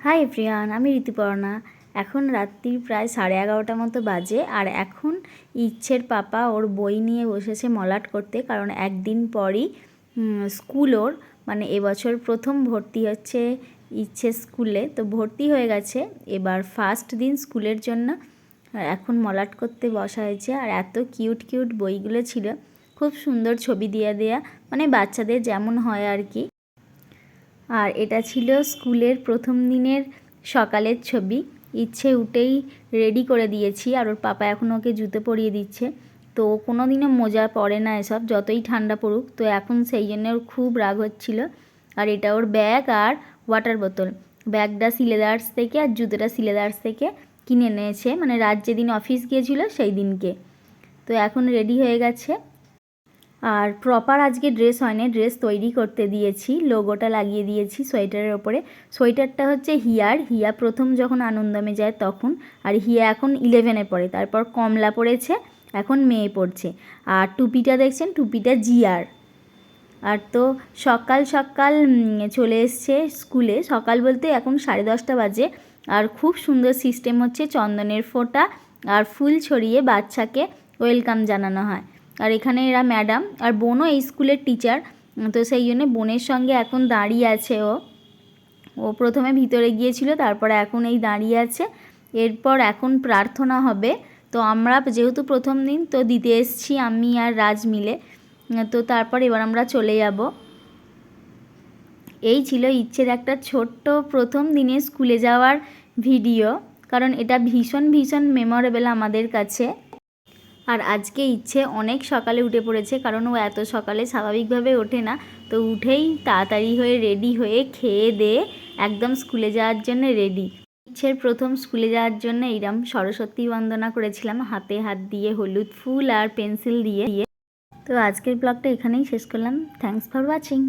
Hi everyone আমি ঋতুপর্ণা। এখন রাত্রি প্রায় সাড়ে এগারোটা মতো বাজে আর এখন ইচ্ছের পাপা ওর বই নিয়ে বসেছে মলাট করতে কারণ একদিন পরই স্কুল ওর। মানে এবছর প্রথম ভর্তি হচ্ছে ইচ্ছে স্কুলে। তো ভর্তি হয়ে গেছে। এবার ফার্স্ট দিন স্কুলের জন্য এখন মলাট করতে বসা হয়েছে আর এত কিউট কিউট বইগুলো ছিল। খুব সুন্দর ছবি দিয়ে দেয়া। মানে বাচ্চাদের যেমন হয় আর কি। আর এটা ছিল স্কুলের প্রথম দিনের সকালের ছবি। ইচ্ছে উঠেই রেডি করে দিয়েছি আর ওর পাপা এখন ওকে জুতো পরিয়ে দিচ্ছে। তো কোনো দিনও মোজা পরে না এসব, যতই ঠান্ডা পড়ুক। তো এখন সেই জন্য ওর খুব রাগ হচ্ছিল। আর এটা ওর ব্যাগ আর ওয়াটার বোতল ব্যাগটা সিলেদার্স থেকে আর জুতোটা সিলেদার্স থেকে কিনে এনেছে। মানে রাত যেদিন অফিস গিয়েছিল সেই দিনকে। তো এখন রেডি হয়ে গেছে। আর প্রপার আজকে ড্রেস হয়নি ড্রেস তৈরি করতে দিয়েছি লোগোটা লাগিয়ে দিয়েছি সোয়েটারের ওপরে। সোয়েটারটা হচ্ছে হিয়ার, হিয়া প্রথম যখন আনন্দমে যায় তখন, আর হিয়া এখন ইলেভেনে পড়ে, তারপর কমলা পড়েছে, এখন মেয়ে পড়ছে। আর টুপিটা দেখছেন, টুপিটা জিয়ার। আর তো সকাল সকাল চলে এসছে স্কুলে, সকাল বলতে এখন সাড়ে দশটা বাজে, আর খুব সুন্দর সিস্টেম হচ্ছে চন্দনের ফোঁটা, আর ফুল ছড়িয়ে বাচ্চাকে ওয়েলকাম জানানো হয়। আর এখানে এরা ম্যাডাম আর বোনও এই স্কুলের টিচার। তো সেই জন্য বোনের সঙ্গে এখন দাঁড়িয়ে আছে ও। ও প্রথমে ভিতরে গিয়েছিল, তারপরে এখন এই দাঁড়িয়ে আছে। এরপর এখন প্রার্থনা হবে। তো আমরা যেহেতু প্রথম দিন, তো দিতে এসছি আমি আর রাজ মিলে। তো তারপর এবার আমরা চলে যাব। এই ছিল ইচ্ছের একটা ছোট্ট প্রথম দিনে স্কুলে যাওয়ার ভিডিও। কারণ এটা ভীষণ ভীষণ মেমোরেবল আমাদের কাছে। আর আজকে ইচ্ছে অনেক সকালে উঠে পড়েছে, কারণ ও এত সকালে স্বাভাবিকভাবে ওঠে না। তো উঠেই তাড়াতাড়ি হয়ে রেডি হয়ে খেয়ে দিয়ে একদম স্কুলে যাওয়ার জন্য রেডি ইচ্ছের প্রথম স্কুলে যাওয়ার জন্য এইরকম সরস্বতী বন্দনা করেছিলাম, হাতে হাত দিয়ে হলুদ ফুল আর পেন্সিল দিয়ে। দিয়ে তো আজকের ব্লগটা এখানেই শেষ করলাম। Thanks for watching